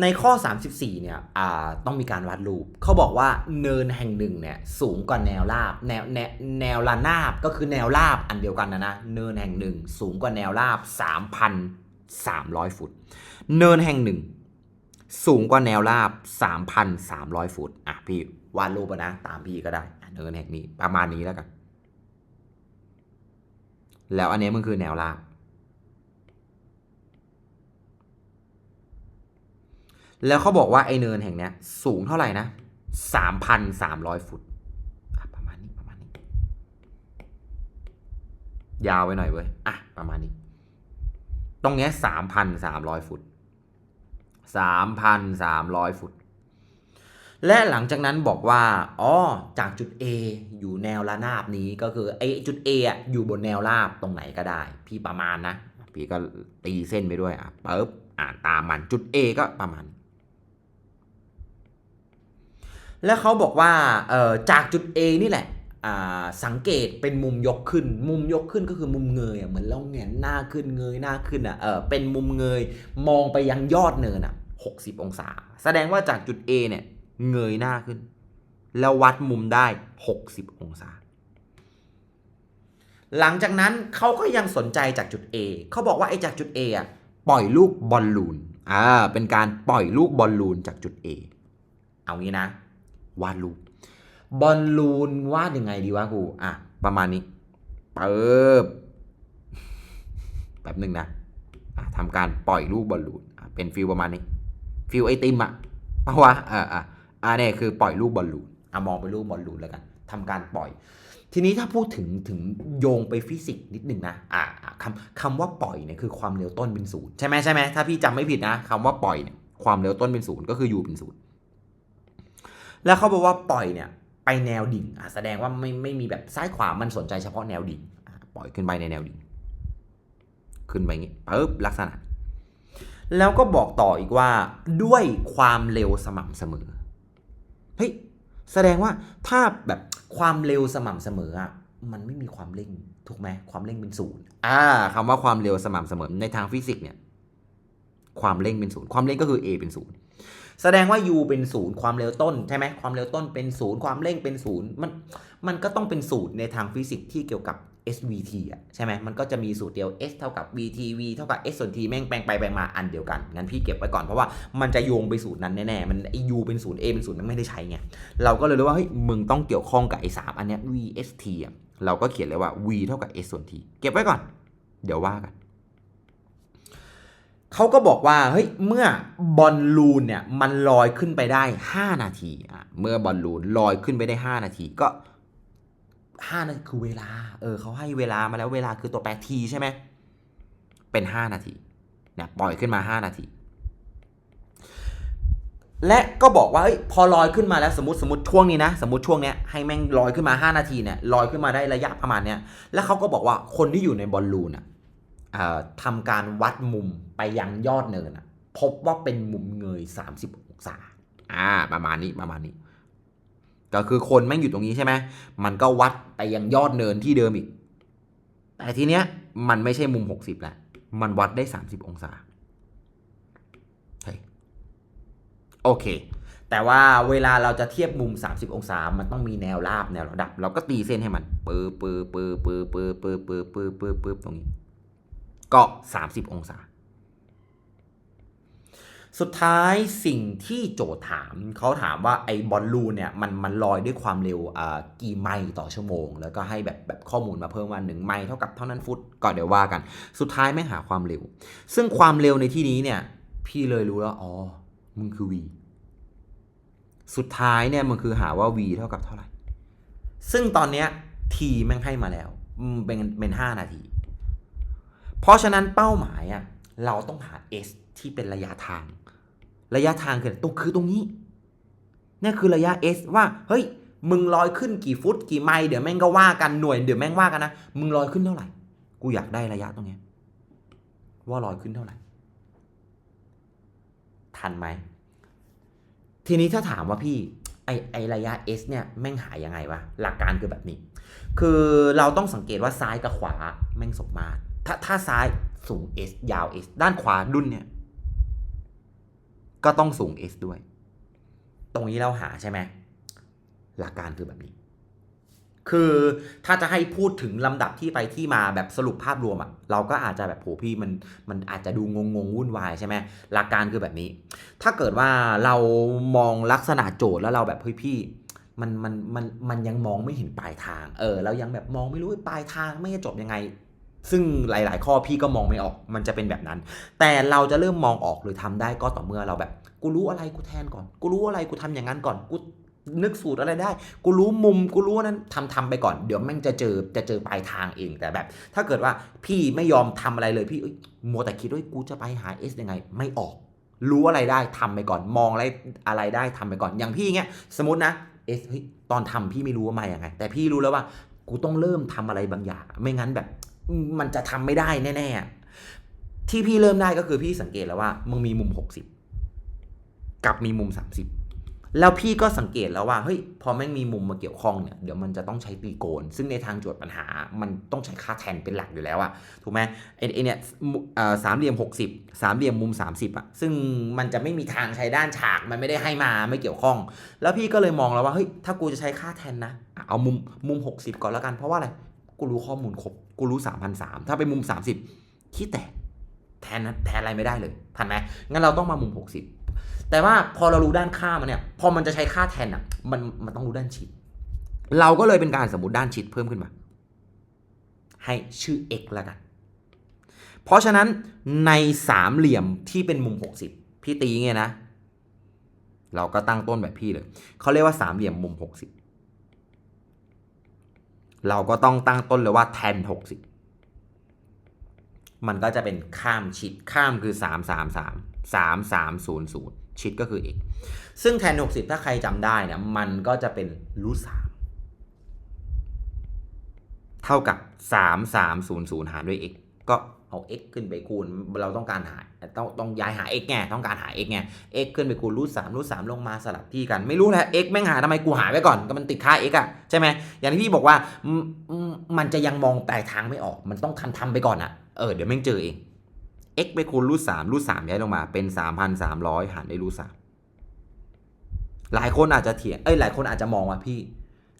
ในข้อ 34 เนี่ยอ่าต้องมีการวัดรูป เขาบอกว่าเนินแห่งหนึ่งเนี่ยสูงกว่าแนวราบ แนวแนวแนวระนาบก็คือแนวราบอันเดียวกันนะนะ เนินแห่งหนึ่งสูงกว่าแนวราบ 3,300 ฟุต เนินแห่งหนึ่งสูงกว่าแนวราบ 3,300 ฟุต อะพี่วาดรูปนะ ตามพี่ก็ได้เนินแห่งนี้ประมาณนี้แล้วกัน แล้วอันนี้มันคือแนวราบ แล้วเขาบอกว่าไอเนินแห่งเนี้ย สูงเท่าไหร่นะ3,300ฟุตอะประมาณนี้ประมาณนี้ ยาวไปหน่อยเว้ยอะประมาณนี้ ตรงเนี้ย3,300ฟุต3,300ฟุต และหลังจากนั้นบอกว่าอ๋อจากจุด A อยู่แนวระนาบนี้ก็คือไอจุด A อะอยู่บนแนวราบตรงไหนก็ได้ พี่ประมาณนะ พี่ก็ตีเส้นไปด้วยอะปึ๊บอ่านตามมันจุด A ก็ประมาณ แล้วเขาบอกว่าจากจุด A นี่แหละสังเกตเป็นมุมยกขึ้น มุมยกขึ้นก็คือมุมเงยอะเหมือนเราแหงนหน้าขึ้นเงยหน้าขึ้นอะเออเป็นมุมเงยมองไปยังยอดเนินอะ60 องศา แสดงว่าจากจุด A เนี่ยเงยหน้าขึ้น แล้ววัดมุมได้ 60 องศา หลังจากนั้นเขาก็ยังสนใจจากจุด A เขาบอกว่าไอ้จากจุด A อะปล่อยลูกบอลลูนอ่าเป็นการปล่อยลูกบอลลูนจากจุด A เอางี้นะ วาดรูปบอลลูนวาดยังไงดีวะกูอะประมาณนี้เปิบแบบหนึ่งนะอะทำการปล่อยลูกบอลลูนอะเป็นฟิลประมาณนี้ฟิลไอติมอะเพราะว่าอ่าอ่าอ่าเนี่ยคือปล่อยลูกบอลลูนอะมองไปลูกบอลลูนแล้วกันทำการปล่อย ทีนี้ถ้าพูดถึงถึงโยงไปฟิสิกส์นิดหนึ่งนะอ่าอะคำคำว่าปล่อยเนี่ยคือความเร็วต้นเป็นศูนย์ใช่ไหมใช่ไหมถ้าพี่จำไม่ผิดนะคำว่าปล่อยเนี่ยความเร็วต้นเป็นศูนย์ก็คือ u เป็นศูนย์ แล้วเขาบอกว่าปล่อยเนี่ยไปแนวดิ่งอะแสดงว่าไม่ไม่มีแบบซ้ายขวามันสนใจเฉพาะแนวดิ่งปล่อยขึ้นไปในแนวดิ่ง ขึ้นไปอย่างงี้ปึ๊บลักษณะ แล้วก็บอกต่ออีกว่าด้วยความเร็วสม่ำเสมอเฮ้ยแสดงว่าถ้าแบบความเร็วสม่ำเสมออะมันไม่มีความเร่งถูกไหมความเร่งเป็นศูนย์อ่าคำว่าความเร็วสม่ำเสมอในทางฟิสิกส์เนี่ย ความเร่งเป็นศูนย์ความเร่งก็คือ a เป็นศูนย์ แสดงว่า u เป็นศูนย์ความเร็วต้นใช่ไหมความเร็วต้นเป็นศูนย์ความเร่งเป็นศูนย์มันมันก็ต้องเป็นสูตรในทางฟิสิกส์ที่เกี่ยวกับ svt อะใช่ไหมมันก็จะมีสูตรเดียว s เท่ากับ vt v เท่ากับ s ส่วน t แม่งแปลงไปแปลงมาอันเดียวกันงั้นพี่เก็บไว้ก่อนเพราะว่ามันจะโยงไปสูตรนั้นแน่ๆมันไอ u เป็นศูนย์ a เป็นศูนย์มันไม่ได้ใช้ไงเราก็เลยรู้ว่าเฮ้ยมึงต้องเกี่ยวข้องกับไอ้สามอันเนี้ย vst อะเราก็เขียนเลยว่า v เท่ากับ s ส่วน t เก็บไว้ก่อน เดี๋ยวว่ากัน เขาก็บอกว่าเฮ้ยเมื่อบอลลูนเนี่ยมันลอยขึ้นไปได้ 5 นาทีอะเมื่อบอลลูนลอยขึ้นไปได้ 5 นาทีก็5นาทีคือเวลา เออเขาให้เวลามาแล้วเวลาคือตัวแปรทีใช่ไหมเป็น 5 นาทีเนี่ยปล่อยขึ้นมา 5 นาที และก็บอกว่าเอ้ยพอลอยขึ้นมาแล้วสมมติสมมติช่วงนี้นะ สมมติช่วงเนี้ยให้แม่งลอยขึ้นมา 5 นาทีเนี่ยลอยขึ้นมาได้ระยะประมาณเนี้ยแล้วเขาก็บอกว่าคนที่อยู่ในบอลลูนอะ ทำการวัดมุมไปยังยอดเนินพบว่าเป็นมุมเงย 30 องศาอ่าประมาณนี้ประมาณนี้ ก็คือคนแม่งอยู่ตรงนี้ใช่ไหมมันก็วัดไปยังยอดเนินที่เดิมอีก แต่ทีเนี้ยมันไม่ใช่มุม 60แล้วมันวัดได้ 30 องศาเฮ้ยโอเค แต่ว่าเวลาเราจะเทียบมุม 30 องศา มันต้องมีแนวราบแนวระดับ เราก็ตีเส้นให้มันปื้อปื้อปื้อปื้อปื้อปื้อปื้อปื้อปื้อปื้อตรงนี้ ก็ 30 องศา สุดท้ายสิ่งที่โจทย์ถามเขาถามว่าไอ้บอลลูนเนี่ยมันมันลอยด้วยความเร็วกี่ไมล์ต่อชั่วโมง แล้วก็ให้แบบแบบข้อมูลมาเพิ่มว่า1ไมล์เท่ากับเท่านั้นฟุตก็เดี๋ยวว่ากัน สุดท้ายไม่หาความเร็ว ซึ่งความเร็วในที่นี้เนี่ยพี่เลยรู้แล้วอ๋อมึงคือ v สุดท้ายเนี่ยมันคือหาว่า v เท่ากับเท่าไหร่ ซึ่งตอนเนี้ย t แม่งให้มาแล้ว เป็นเป็น5นาที เพราะฉะนั้นเป้าหมายอะเราต้องหา s ที่เป็นระยะทาง ระยะทางคือตรงคือตรงนี้นี่คือระยะ s ว่าเฮ้ยมึงลอยขึ้นกี่ฟุตกี่ไมล์เดี๋ยวแม่งก็ว่ากันหน่วยเดี๋ยวแม่งว่ากันนะมึงลอยขึ้นเท่าไหร่ กูอยากได้ระยะตรงนี้ว่าลอยขึ้นเท่าไหร่ ทันไหม ทีนี้ถ้าถามว่าพี่ไอไอระยะ s เนี่ยแม่งหายยังไงวะหลักการคือแบบนี้ คือเราต้องสังเกตว่าซ้ายกับขวาแม่งสมมาตร ถ้าถ้าซ้ายสูง S ยาว S ด้านขวาดุนเนี่ย ก็ต้องสูง s ด้วย ตรงนี้เราหาใช่ไหม หลักการคือแบบนี้ คือถ้าจะให้พูดถึงลำดับที่ไปที่มาแบบสรุปภาพรวมอะ่ะเราก็อาจจะแบบโหพี่มันมันอาจจะดูงงงวุ่นวายใช่ไหมหลักการคือแบบนี้ ถ้าเกิดว่าเรามองลักษณะโจทย์แล้วเราแบบเฮ้ยพี่มันมันมันมันยังมองไม่เห็นปลายทาง เออเรายังแบบมองไม่รู้ปลายทางไม่จะจบยังไง ซึ่งหลาย ๆ ข้อพี่ก็มองไม่ออก มันจะเป็นแบบนั้น แต่เราจะเริ่มมองออกหรือทำได้ก็ต่อเมื่อเราแบบ กูรู้อะไรกูแทนก่อน กูรู้อะไรกูทำอย่างนั้นก่อน กูนึกสูตรอะไรได้ กูรู้มุม กูรู้นั้นทำทำไปก่อน เดี๋ยวแม่งจะเจอ จะเจอปลายทางเอง แต่แบบ ถ้าเกิดว่าพี่ไม่ยอมทำอะไรเลย พี่มัวแต่คิดว่ากูจะไปหา S ยังไง ไม่ออก รู้อะไรได้ทำไปก่อน มองอะไรอะไรได้ทำไปก่อน อย่างพี่เงี้ย สมมตินะ S เฮ้ย ตอนทำพี่ไม่รู้ว่ามาอย่างไง แต่พี่รู้แล้วว่า กูต้องเริ่มทำอะไรบางอย่าง ไม่งั้นแบบ มันจะทำไม่ได้แน่ๆ ที่พี่เริ่มได้ก็คือพี่สังเกตแล้วว่า มึงมีมุม 60 กับมีมุม 30 แล้วพี่ก็สังเกตแล้วว่าเฮ้ยพอแม่งมีมุมมาเกี่ยวข้องเนี่ยเดี๋ยวมันจะต้องใช้ตีโกน ซึ่งในทางโจทย์ปัญหา มันต้องใช้ค่าแทนเป็นหลักอยู่แล้วอะถูกไหมไอ้ไอ้เนี่ยสามเหลี่ยม 60 สามเหลี่ยมมุม 30อะซึ่งมันจะไม่มีทางใช้ด้านฉากมันไม่ได้ให้มาไม่เกี่ยวข้อง แล้วพี่ก็เลยมองแล้วว่าเฮ้ยถ้ากูจะใช้ค่าแทนนะอะเอามุมมุม 60 ก่อนแล้วกันเพราะว่าอะไร กูรู้ข้อมูลครบ กูรู้3,003ถ้าไปมุม30ขี้แตกแทนนะแทนอะไรไม่ได้เลยทันไหมงั้นเราต้องมามุม60แต่ว่าพอเรารู้ด้านข้ามันเนี่ย พอมันจะใช้ค่าแทนอะ มันมันต้องรู้ด้านชิด เราก็เลยเป็นการสมมติด้านชิดเพิ่มขึ้นมา ให้ชื่อ x แล้วกัน เพราะฉะนั้นในสามเหลี่ยมที่เป็นมุม 60 พี่ตีไงนะ เราก็ตั้งต้นแบบพี่เลย เขาเรียกว่าสามเหลี่ยมมุม 60 เราก็ต้องตั้งต้นเลยว่าแทน60 มันก็จะเป็นข้ามชิดข้ามคือ 3 3 3 3 3 0 0 ชิดก็คือ x ซึ่งแทน60 ถ้าใครจำได้เนี่ยมันก็จะเป็นรูท3เท่ากับ 3 3 0 0 หารด้วย x ก็ เอา x ขึ้นไปคูณ เราต้องการหาต้องต้องย้ายหา x ไงต้องการหา x ไง x ขึ้นไปคูณรูท3รูท3ลงมาสลับที่กันไม่รู้แหละ x แม่งหาทำไมกูหาไว้ก่อนก็มันติดค่า x อะใช่ไหมอย่างที่พี่บอกว่าม,มันจะยังมองปลายทางไม่ออก มันต้องทำทำไปก่อนอะเออเดี๋ยวแม่งเจอเอง x ไปคูณรูทสามรูทสามย้ายลงมาเป็นสามพันสามร้อยหารด้วยรูทสามหลายคนอาจจะเถียงเอ้ยหลายคนอาจจะมองว่าพี่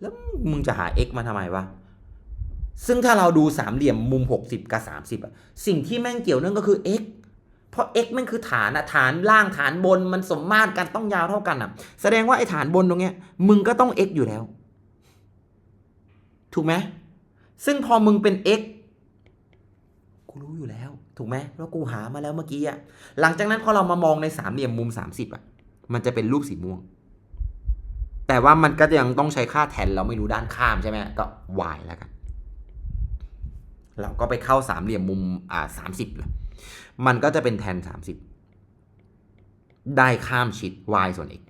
แล้วมึงจะหา x มาทำไมวะ ซึ่งถ้าเราดูสามเหลี่ยมมุม 60 กับ 30อะสิ่งที่แม่งเกี่ยวเนื่องก็คือ x เพราะ x แม่งคือฐานอะฐานล่างฐานบนมันสมมาตรกันต้องยาวเท่ากันอะแสดงว่าไอ้ฐานบนตรงเนี้ย มึงก็ต้อง x อยู่แล้ว ถูกไหมซึ่งพอมึงเป็น x กูรู้อยู่แล้ว ถูกไหมเพราะกูหามาแล้วเมื่อกี้อะหลังจากนั้นพอเรามามองในสามเหลี่ยมมุม 30อะมันจะเป็นรูปสีม่วง แต่ว่ามันก็ยังต้องใช้ค่าแทนเราไม่รู้ด้านข้ามใช่ไหมก็ y แล้วกัน เราก็ไปเข้าสามเหลี่ยมมุมอ่าสามสิบมันก็จะเป็นแทนสามสิบได้ข้ามชิด y ส่วน x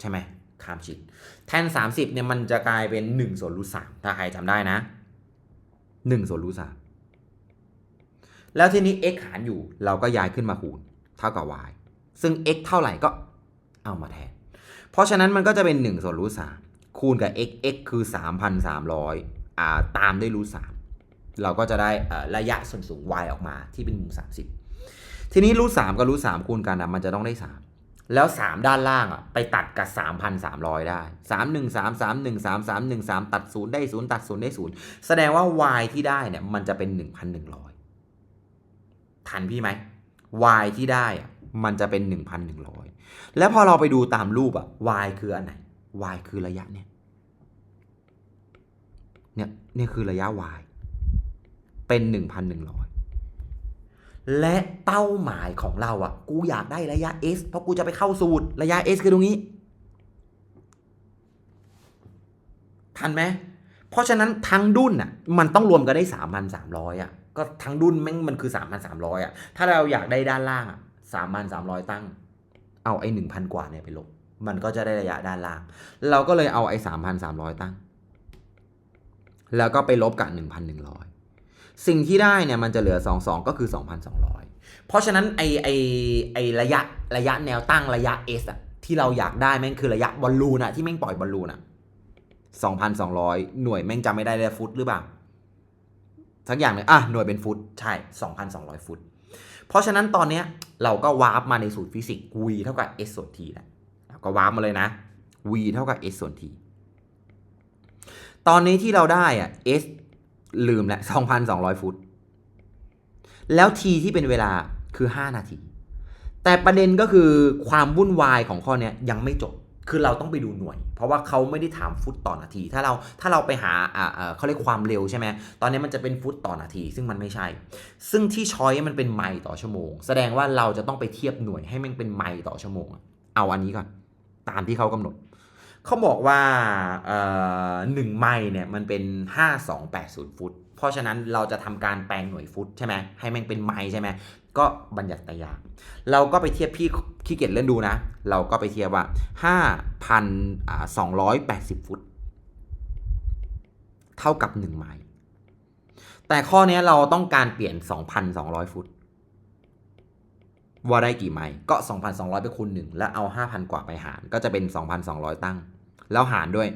ใช่ไหมข้ามชิด แทนสามสิบเนี่ยมันจะกลายเป็นหนึ่งส่วนรูทสามถ้าใครจำได้นะหนึ่งส่วนรูทสามแล้วทีนี้ x หารอยู่เราก็ย้ายขึ้นมาคูณเท่ากับ y ซึ่ง x เท่าไหร่ก็เอามาแทน เพราะฉะนั้นมันก็จะเป็น1ส่วนรูทสามคูณกับ x x คือ 3,300อ่าตามด้วยรูทสาม เราก็จะได้ระยะส่วนสูง y ออกมาที่เป็นมุม 30 ทีนี้รูทสามกับรูทสามคูณกันนะมันจะต้องได้ 3 แล้ว 3 ด้านล่างอะไปตัดกับ 3,300 ได้ 3 1 3 3 1 3 3 1 3 ตัด 0 ได้ 0 ตัด 0 ได้ 0 แสดงว่า y ที่ได้เนี่ยมันจะเป็น 1,100 ทันพี่ไหม y ที่ได้อะมันจะเป็น 1,100 แล้วพอเราไปดูตามรูปอะ y คืออันไหน y คือระยะเนี่ยเนี่ยเนี่ยคือระยะ y เป็น 1,100 และเป้าหมายของเราอะ กูอยากได้ระยะ s เพราะกูจะไปเข้าสูตร ระยะ s คือตรงนี้ ทันไหม เพราะฉะนั้นทั้งดุนอะ มันต้องรวมกันได้ 3,300 อะ ก็ทั้งดุนแม่งมันคือ 3,300 อะ ถ้าเราอยากได้ด้านล่างอะ3,300 ตั้ง เอาไอ้ 1,000 กว่าเนี่ยไปลบ มันก็จะได้ระยะด้านล่าง เราก็เลยเอาไอ้ 3,300 ตั้งแล้วก็ไปลบกับ1,100 สิ่งที่ได้เนี่ยมันจะเหลือ 22 ก็คือ 2,200 เพราะฉะนั้นไอไอไอระยะระยะแนวตั้งระยะ S อะที่เราอยากได้แม่งคือระยะบอลลูนอะที่แม่งปล่อยบอลลูนอะ2,200 หน่วยแม่งจำไม่ได้เลยฟุตหรือเปล่าสักอย่างเลยอะหน่วยเป็นฟุตใช่ 2,200 ฟุต เพราะฉะนั้นตอนเนี้ยเราก็วาร์ปมาในสูตรฟิสิกส์ v เท่ากับ s ส่วน t แหละเราก็วาร์ปมาเลยนะ v เท่ากับ s ส่วน t ตอนนี้ที่เราได้อะ s ลืมแหละ2,200ฟุต แล้ว t ที่เป็นเวลาคือ5นาที แต่ประเด็นก็คือความวุ่นวายของข้อเนี้ยยังไม่จบ คือเราต้องไปดูหน่วย เพราะว่าเขาไม่ได้ถามฟุตต่อนาที ถ้าเราถ้าเราไปหาอ่าเขาเรียกความเร็วใช่ไหมตอนนี้มันจะเป็นฟุตต่อนาที ซึ่งมันไม่ใช่ ซึ่งที่ช้อยมันเป็นไมล์ต่อชั่วโมง แสดงว่าเราจะต้องไปเทียบหน่วยให้มันเป็นไมล์ต่อชั่วโมง เอาอันนี้ก่อนตามที่เขากำหนด เขาบอกว่าหนึ่งไมล์เนี่ยมันเป็น 5280 ฟุต เพราะฉะนั้นเราจะทำการแปลงหน่วยฟุตใช่ไหมให้มันเป็นไมล์ใช่ไหมก็บัญญัติตยาง เราก็ไปเทียบพี่ขี้เกียจเล่นดูนะ เราก็ไปเทียบว่า 5,280 ฟุต เท่ากับ 1 ไมล์แต่ข้อนี้เราต้องการเปลี่ยน 2,200 ฟุต ว่าได้กี่ไมล์ก็ 2,200 ไปคูณ1 แล้วเอา 5,000 กว่าไปหาร ก็จะเป็น 2,200 ตั้ง แล้วหารด้วย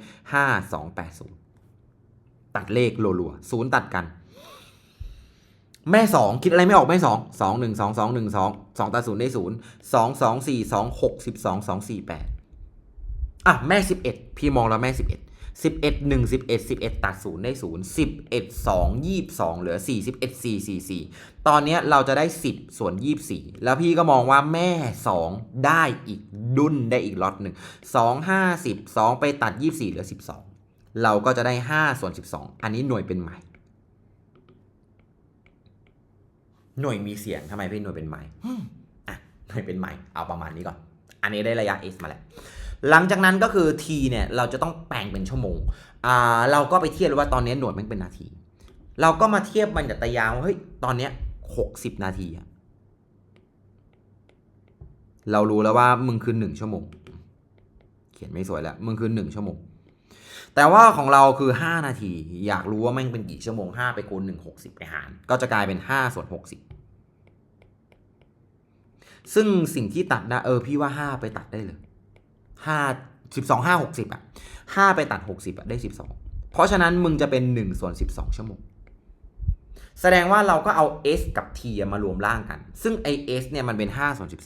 5280 ตัดเลขรัวๆศูนย์ตัดกัน แม่สองคิดอะไรไม่ออกแม่สองสองหนึ่งสองสองหนึ่งสองสองตัดศูนย์ได้ศูนย์สองสองสี่สองหกสิบสองสองสี่แปดอะ แม่สิบเอ็ดพี่มองแล้วแม่สิ บเอ็ดสิบเอ็ดหนึ่งสิบเอ็ดสิบเอ็ดตัดศูนย์ได้ศูนย์สิบเอ็ดสองยี่สองเหลือสี่สิบเอ็ดสี่สี่สี่ตอนเนี้ยเราจะได้สิบส่วนยี่สี่แล้วพี่ก็มองว่าแม่สองได้อีกดุนได้อีกล็อตหนึ่งสองห้าสิบสองไปตัดยี่สี่เหลือสิบสองเราก็จะได้ห้าส่วนสิบสองอันนี้หน่วยเป็นไมล์หน่วยมีเสียงทำไมพี่หน่วยเป็นไมล์อืมอะหน่วยเป็นไมล์เอาประมาณนี้ก่อน อันนี้ได้ระยะ s มาแล้ว หลังจากนั้นก็คือ t เนี่ยเราจะต้องแปลงเป็นชั่วโมงอ่าเราก็ไปเทียบเลยว่าตอนนี้หน่วยมันเป็นนาที เราก็มาเทียบบัญญัติยางว่าเฮ้ยตอนเนี้ยหกสิบนาทีอะเรารู้แล้วว่ามึงคือหนึ่งชั่วโมง เขียนไม่สวยแล้วมึงคือหนึ่งชั่วโมง แต่ว่าของเราคือ 5 นาที อยากรู้ว่าแม่งเป็นกี่ชั่วโมง 5 ไปคูณ1 60 ไปหาร ก็จะกลายเป็น 5 ส่วน 60 ซึ่งสิ่งที่ตัดได้เออพี่ว่า 5 ไปตัดได้เลย 5 12 5 60อะ5ไปตัด60อะได้12เพราะฉะนั้นมึงจะเป็น1ส่วน12ชั่วโมงแสดงว่าเราก็เอา s กับ t มารวมร่างกัน ซึ่งไอ s เนี่ยมันเป็น5ส่วน12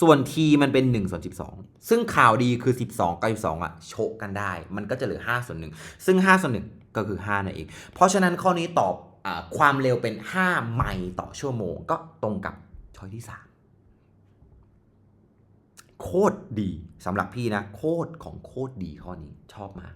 ส่วน t มันเป็น1ส่วน12 ซึ่งข่าวดีคือ 12 กับ 12อะโชกกันได้ มันก็จะเหลือ5ส่วน1ซึ่ง5ส่วน1ก็คือ5นั่นเอง เพราะฉะนั้นข้อนี้ตอบอความเร็วเป็น 5 ไมล์ต่อชั่วโมง ก็ตรงกับช้อยที่ 3 โคตรดีสำหรับพี่นะ โคตรของโคตรดีข้อนี้ชอบมาก